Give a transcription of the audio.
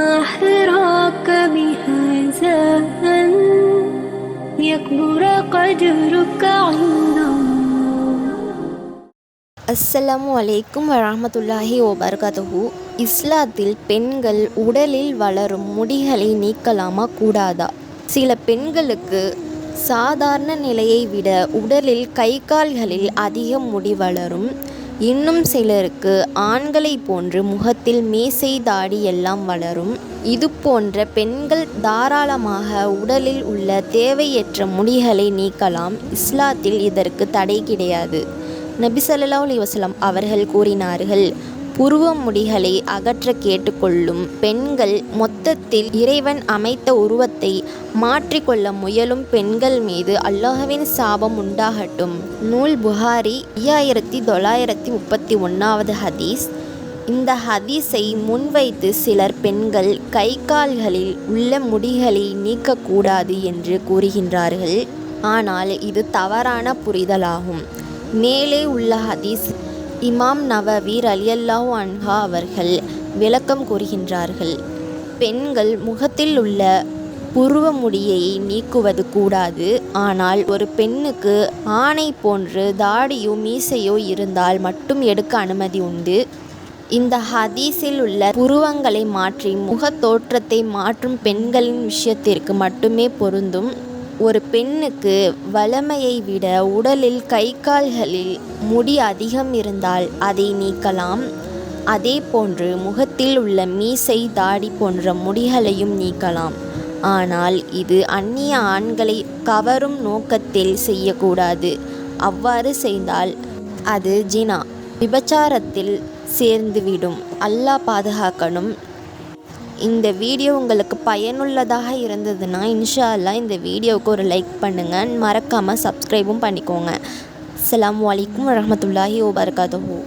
ما حراك بهذا أن يكبر قدرك عند الله அஸ்ஸலாமு அலைக்கும் வரஹ்மத்துல்லாஹி வபர்கதுஹு இஸ்லாத்தில் பெண்கள் உடலில் வளரும் முடிகளை நீக்கலாமா கூடாதா சில பெண்களுக்கு சாதாரண நிலையை விட உடலில் கை கால்களில் அதிக முடி வளரும் இன்னும் சிலருக்கு ஆண்களைப் போன்று முகத்தில் மீசை தாடி எல்லாம் வளரும். இது போன்ற பெண்கள் தாராளமாக உடலில் உள்ள தேவையற்ற முடிகளை நீக்கலாம். இஸ்லாத்தில் இதற்கு தடை கிடையாது. நபி ஸல்லல்லாஹு அலைஹி அவர்கள் கூறினார்கள் புருவ முடிகளை அகற்ற கேட்டுக்கொள்ளும் பெண்கள் மொத்தத்தில் இறைவன் அமைத்த உருவத்தை மாற்றிக்கொள்ள முயலும் பெண்கள் மீது அல்லாஹவின் சாபம் உண்டாகட்டும். நூல் புகாரி ஐயாயிரத்தி தொள்ளாயிரத்தி முப்பத்தி ஒன்றாவது ஹதீஸ். இந்த ஹதீஸை முன்வைத்து சிலர் பெண்கள் கை கால்களில் உள்ள முடிகளை நீக்கக்கூடாது என்று கூறுகின்றார்கள். ஆனால் இது தவறான புரிதலாகும். மேலே உள்ள ஹதீஸ் இமாம் நவவி ரலியல்லாஹு அன்ஹா அவர்கள் விளக்கம் கூறுகின்றார்கள். பெண்கள் முகத்தில் உள்ள புருவ முடியை நீக்குவது கூடாது. ஆனால் ஒரு பெண்ணுக்கு ஆணை போன்று தாடியோ மீசையோ இருந்தால் மட்டும் எடுக்க அனுமதி உண்டு. இந்த ஹதீஸில் உள்ள புருவங்களை மாற்றி முகத் தோற்றத்தை மாற்றும் பெண்களின் விஷயத்திற்கு மட்டுமே பொருந்தும். ஒரு பெண்ணுக்கு வளமையை விட உடலில் கை கால்களில் முடி அதிகம் இருந்தால் அதை நீக்கலாம். அதே போன்று முகத்தில் உள்ள மீசை தாடி போன்ற முடிகளையும் நீக்கலாம். ஆனால் இது அந்நிய ஆண்களை கவரும் நோக்கத்தில் செய்யக்கூடாது. அவ்வாறு செய்தால் அது ஜினா விபச்சாரத்தில் சேர்ந்துவிடும். அல்லாஹ் பாதுகாக்கணும். இந்த வீடியோ உங்களுக்கு பயனுள்ளதாக இருந்ததுன்னா இன்ஷா இந்த வீடியோவுக்கு ஒரு லைக் பண்ணுங்கள் மறக்காமல் சப்ஸ்கிரைபும் பண்ணிக்கோங்க. அஸ்ஸலாமு வலைக்கம் வரமத்துல்லாஹி வபரகாத்துஹு.